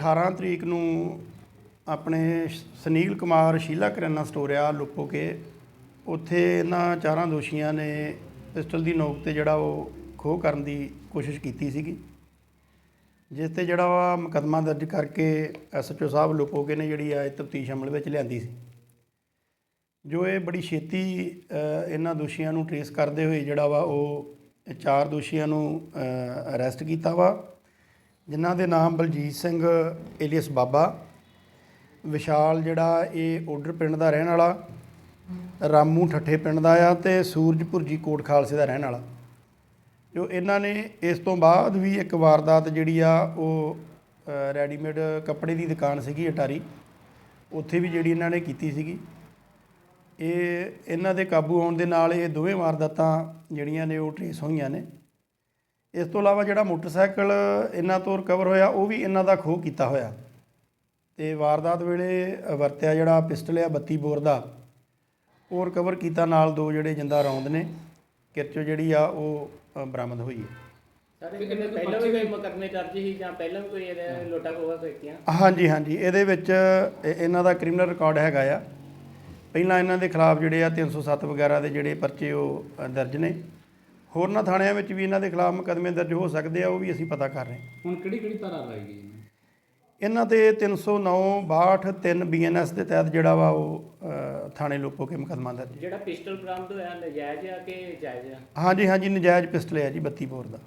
18 ਤਰੀਕ ਨੂੰ ਆਪਣੇ ਸੁਨੀਲ ਕੁਮਾਰ ਸ਼ੀਲਾ ਕਰਿਆਨਾ ਸਟੋਰ ਆ ਲੁੱਪੋ ਕੇ, ਉੱਥੇ ਇਹਨਾਂ ਚਾਰਾਂ ਦੋਸ਼ੀਆਂ ਨੇ ਪਿਸਟਲ ਦੀ ਨੋਕ ਤੇ ਜਿਹੜਾ ਉਹ ਖੋਹ ਕਰਨ ਦੀ ਕੋਸ਼ਿਸ਼ ਕੀਤੀ ਸੀਗੀ। ਜਿਸ ਤੇ ਜਿਹੜਾ ਵਾ ਮੁਕੱਦਮਾ ਦਰਜ ਕਰਕੇ ਐਸਐਚਓ ਸਾਹਿਬ ਲੁੱਪੋ ਕੇ ਨੇ ਜਿਹੜੀ ਆ ਇਹ ਤਫਤੀਸ਼ ਅਮਲ ਵਿੱਚ ਲਿਆਂਦੀ ਸੀ। ਜੋ ਇਹ ਬੜੀ ਛੇਤੀ ਇਹਨਾਂ ਦੋਸ਼ੀਆਂ ਨੂੰ ਟਰੇਸ ਕਰਦੇ ਹੋਏ ਜਿਹੜਾ ਵਾ ਉਹ ਚਾਰ ਦੋਸ਼ੀਆਂ ਨੂੰ ਅਰੈਸਟ ਕੀਤਾ ਵਾ। ਜਿਨ੍ਹਾਂ ਦੇ ਨਾਮ ਬਲਜੀਤ ਸਿੰਘ ਏਲੀਅਸ ਬਾਬਾ, ਵਿਸ਼ਾਲ ਜਿਹੜਾ ਇਹ ਓਡਰ ਪਿੰਡ ਦਾ ਰਹਿਣ ਵਾਲਾ, ਰਾਮੂ ਠੱਠੇ ਪਿੰਡ ਦਾ ਆ ਤੇ ਸੂਰਜਪੁਰਜੀ ਕੋਟ ਖਾਲਸੇ ਦਾ ਰਹਿਣ ਵਾਲਾ। ਜੋ ਇਹਨਾਂ ਨੇ ਇਸ ਤੋਂ ਬਾਅਦ ਵੀ ਇੱਕ ਵਾਰਦਾਤ ਜਿਹੜੀ ਆ ਉਹ ਰੈਡੀਮੇਡ ਕੱਪੜੇ ਦੀ ਦੁਕਾਨ ਸੀਗੀ ਅਟਾਰੀ। ਉੱਥੇ ਵੀ ਜਿਹੜੀ ਇਹਨਾਂ ਨੇ ਕੀਤੀ ਸੀਗੀ। ਇਹ, ਇਹਨਾਂ ਦੇ ਕਾਬੂ ਆਉਣ ਦੇ ਨਾਲ ਇਹ ਦੋਵੇਂ ਵਾਰਦਾਤਾਂ ਜਿਹੜੀਆਂ ਨੇ ਉਹ ਟਰੇਸ ਹੋਈਆਂ ਨੇ। ਇਸ ਤੋਂ ਇਲਾਵਾ ਜਿਹੜਾ ਮੋਟਰਸਾਈਕਲ ਇਹਨਾਂ ਤੋਂ ਰਿਕਵਰ ਹੋਇਆ ਉਹ ਵੀ ਇਹਨਾਂ ਦਾ ਖੋਹ ਕੀਤਾ ਹੋਇਆ। ਤੇ ਵਾਰਦਾਤ ਵੇਲੇ ਵਰਤਿਆ ਜਿਹੜਾ ਪਿਸਟਲ ਆ 32 ਬੋਰ ਦਾ ਉਹ ਰਿਕਵਰ ਕੀਤਾ ਨਾਲ ਦੋ ਜਿਹੜੇ ਜਿੰਦਾ ਰੌਂਦ ਨੇ। ਕਿਰਚੋ ਜਿਹੜੀ ਆ ਉਹ ਬਰਾਮਦ ਹੋਈ ਹੈ। ਸਾਰੇ ਕਿਤੇ ਪਹਿਲਾਂ ਵੀ ਕੋਈ ਮੁਕੱਦਮੇ ਦਰਜ ਸੀ ਜਾਂ ਪਹਿਲਾਂ ਵੀ ਕੋਈ ਇਹਦੇ ਲੋਟਾ ਖੋਵਾ ਕੀਤੀਆਂ? ਹਾਂਜੀ ਹਾਂਜੀ। ਇਹਦੇ ਵਿੱਚ ਇਹ- ਇਹਨਾਂ ਦਾ ਕ੍ਰਿਮੀਨਲ ਰਿਕਾਰਡ ਹੈਗਾ ਆ। ਪਹਿਲਾਂ ਇਹਨਾਂ ਦੇ ਖਿਲਾਫ ਜਿਹੜੇ ਆ 307 ਵਗੈਰਾ ਦੇ ਜਿਹੜੇ ਪਰਚੇ ਉਹ ਦਰਜ ਨੇ। ਹੋਰਨਾਂ ਥਾਣਿਆਂ ਵਿੱਚ ਵੀ ਇਹਨਾਂ ਦੇ ਖਿਲਾਫ ਮੁਕੱਦਮੇ ਦਰਜ ਹੋ ਸਕਦੇ ਆ ਉਹ ਵੀ ਅਸੀਂ ਪਤਾ ਕਰ ਰਹੇ ਹਾਂ। ਹੁਣ ਕਿਹੜੀ ਕਿਹੜੀ ਧਾਰਾ ਲਾਈ ਗਈ ਹੈ ਇਹਨਾਂ ਤੇ 309 62 3 ਬੀਐਨਐਸ ਦੇ ਤਹਿਤ ਜਿਹੜਾ ਵਾ ਉਹ ਅ, ਥਾਣੇ ਲੋਪੋ ਕੇ ਮੁਕੱਦਮਾ ਦਰਜ ਹੈ। ਜਿਹੜਾ ਪਿਸਟਲ ਬਰਾਮਦ ਹੋਇਆ ਨਜਾਇਜ਼ ਆ ਕਿ ਜਾਇਜ਼ ਆ? ਹਾਂਜੀ ਹਾਂਜੀ ਨਜਾਇਜ਼ ਪਿਸਟਲ ਹੈ ਜੀ 32 ਬੋਰ ਦਾ।